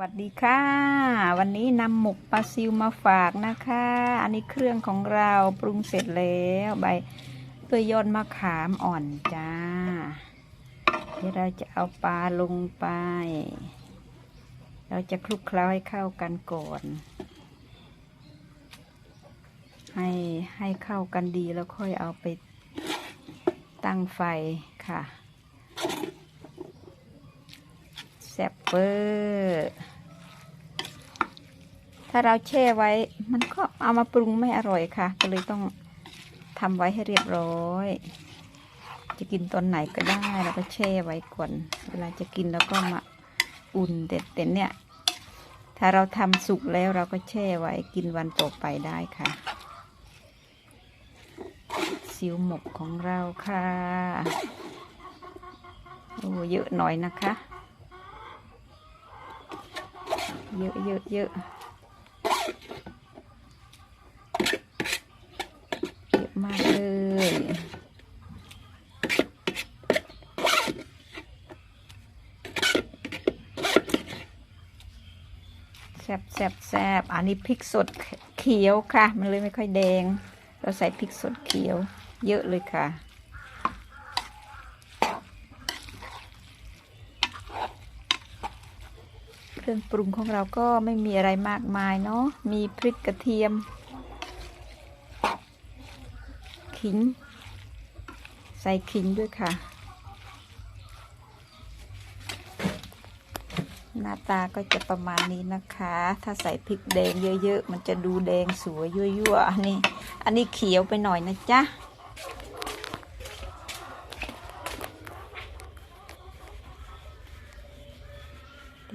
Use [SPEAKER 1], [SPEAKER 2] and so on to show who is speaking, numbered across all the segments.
[SPEAKER 1] วัสดีค่ะ วันนี้นำหมกปลาซิวมาฝากนะคะ อันนี้เครื่องของเราปรุงเสร็จแล้วใบตัวยอนมะขามอ่อนจ้าเดี๋ยวเราจะเอาปลาลงไป เราจะคลุกเคล้าให้เข้ากันก่อน ให้ให้เข้ากันดีแล้วค่อยเอาไปตั้งไฟค่ะ แซ่บเวอร์ถ้าเราแช่ไว้ มันก็เอามาปรุงไม่อร่อยค่ะ ก็เลยต้องทำไว้ให้เรียบร้อย จะกินตอนไหนก็ได้แล้วก็แช่ไว้ก่อน เวลาจะกินแล้วก็มาอุ่นเด็ดเด็ดเนี่ย ถ้าเราทำสุกแล้วเราก็แช่ไว้กินวันต่อไปได้ค่ะซิวหมกของเราค่ะโอ้เยอะหน่อยนะคะ เยอะเยอะเยอะเยอะมากเลยแซบแซบแซบอันนี้พริกสดเขียวค่ะ มันเลยไม่ค่อยแดง เราใส่พริกสดเขียว เยอะเลยค่ะ เครื่องปรุงของเราก็ไม่มีอะไรมากมายเนาะ มีพริกกระเทียม ขิง ใส่ขิงด้วยค่ะ หน้าตาก็จะประมาณนี้นะคะ ถ้าใส่พริกแดงเยอะๆ มันจะดูแดงสวยยั่วๆ อันนี้ อันนี้เขียวไปหน่อยนะจ๊ะ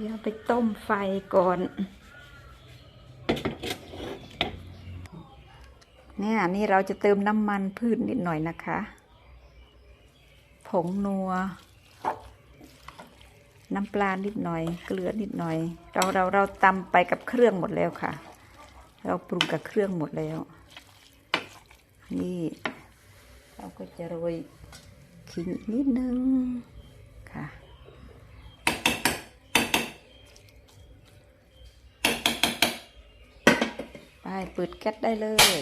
[SPEAKER 1] เดี๋ยวไปต้มไฟก่อน เนี่ยนี่เราจะเติมน้ำมันพืชนิดหน่อยนะคะ ผงนัว น้ำปลานิดหน่อย เกลือนิดหน่อย เราเราเราตำไปกับเครื่องหมดแล้วค่ะ เราปรุงกับเครื่องหมดแล้ว นี่ เราก็จะโรยขิงนิดนึงค่ะ ไป เปิดแก๊สได้เลย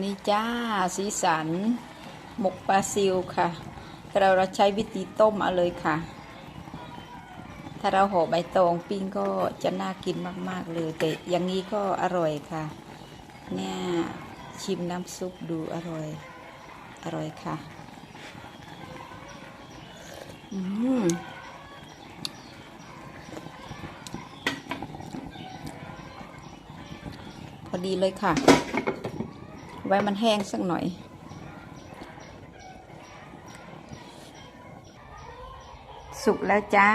[SPEAKER 1] นี่จ้า สีสัน หมกปลาซิวค่ะ เราเราใช้วิธีต้มเอาเลยค่ะ ถ้าเราห่อใบตองปิ้งก็จะน่ากินมาก ๆ เลย แต่อย่างนี้ก็อร่อยค่ะ เนี่ย ชิมน้ำซุปดูอร่อย อร่อยค่ะ อืม อดีเลยค่ะ ไว้มันแห้งสักหน่อย สุกแล้วจ้า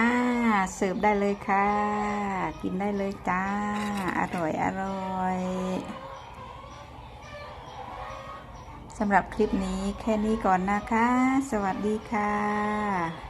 [SPEAKER 1] เสิร์ฟได้เลยค่ะ กินได้เลยจ้า อร่อยอร่อยสำหรับคลิปนี้แค่นี้ก่อนนะคะ สวัสดีค่ะ